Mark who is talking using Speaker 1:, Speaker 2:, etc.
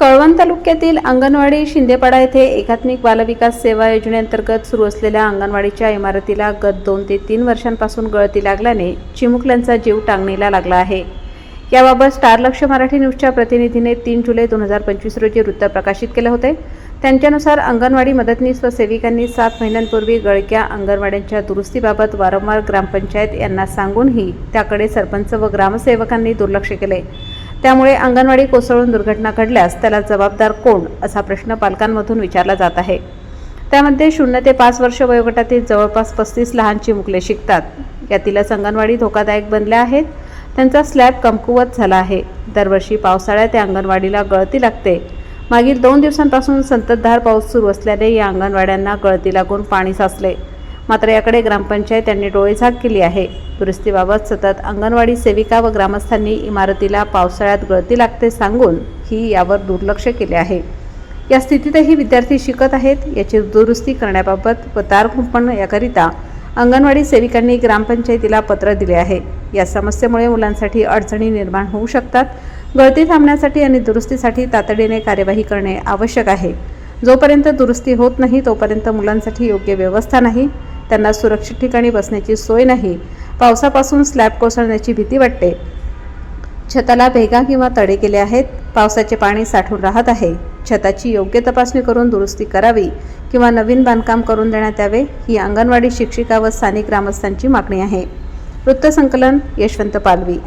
Speaker 1: कळवण तालुक्यातील अंगणवाडी शिंदेपाडा येथे एकात्मिक बालविकास सेवा योजनेअंतर्गत सुरू असलेल्या अंगणवाडीच्या इमारतीला गत दोन ते तीन वर्षांपासून गळती लागल्याने चिमुकल्यांचा जीव टांगणीला लागला आहे. याबाबत स्टार लक्ष मराठी न्यूजच्या प्रतिनिधीने तीन जुलै दोन हजार पंचवीस रोजी वृत्त प्रकाशित केले होते. त्यांच्यानुसार अंगणवाडी मदतनीस व सेविकांनी सात महिन्यांपूर्वी गळक्या अंगणवाड्यांच्या दुरुस्तीबाबत वारंवार ग्रामपंचायत यांना सांगूनही त्याकडे सरपंच व ग्रामसेवकांनी दुर्लक्ष केले. त्यामुळे अंगणवाडी कोसळून दुर्घटना घडल्यास त्याला जबाबदार कोण असा प्रश्न पालकांमधून विचारला जात आहे. त्यामध्ये शून्य ते पाच वर्ष वयोगटातील जवळपास पस्तीस लहान चिमुकले शिकतात. यातीलच अंगणवाडी धोकादायक बनल्या आहेत. त्यांचा स्लॅब कमकुवत झाला आहे. दरवर्षी पावसाळ्यात या अंगणवाडीला गळती लागते. मागील दोन दिवसांपासून संततधार पाऊस सुरू असल्याने या अंगणवाड्यांना गळती लागून पाणी साचले. मात्र याकडे ग्रामपंचायत यांनी डोळेझाक केली आहे. दुरुस्तीबाबत सतत अंगणवाडी सेविका व ग्रामस्थांनी इमारतीला पावसाळ्यात गळती लागते सांगून ही यावर दुर्लक्ष केले आहे. या स्थितीतही विद्यार्थी शिकत आहेत. याची दुरुस्ती करण्याबाबत व तार कुंपण याकरिता अंगणवाडी सेविकांनी ग्रामपंचायतीला पत्र दिले आहे. या समस्येमुळे मुलांसाठी अडचणी निर्माण होऊ शकतात. गळती थांबण्यासाठी आणि दुरुस्तीसाठी तातडीने कार्यवाही करणे आवश्यक आहे. जोपर्यंत दुरुस्ती होत नाही तोपर्यंत मुलांसाठी योग्य व्यवस्था नाही. त्यांना सुरक्षित ठिकाणी बसण्याची सोय नाही. पावसापासून स्लॅब कोसळण्याची भीती वाटते. छताला भेगा किंवा तडे गेले आहेत पावसाचे पाणी साठून राहत आहे. छताची योग्य तपासणी करून दुरुस्ती करावी किंवा नवीन बांधकाम करून देण्यात यावे ही अंगणवाडी शिक्षिका व स्थानिक ग्रामस्थांची मागणी आहे. वृत्तसंकलन यशवंत पालवी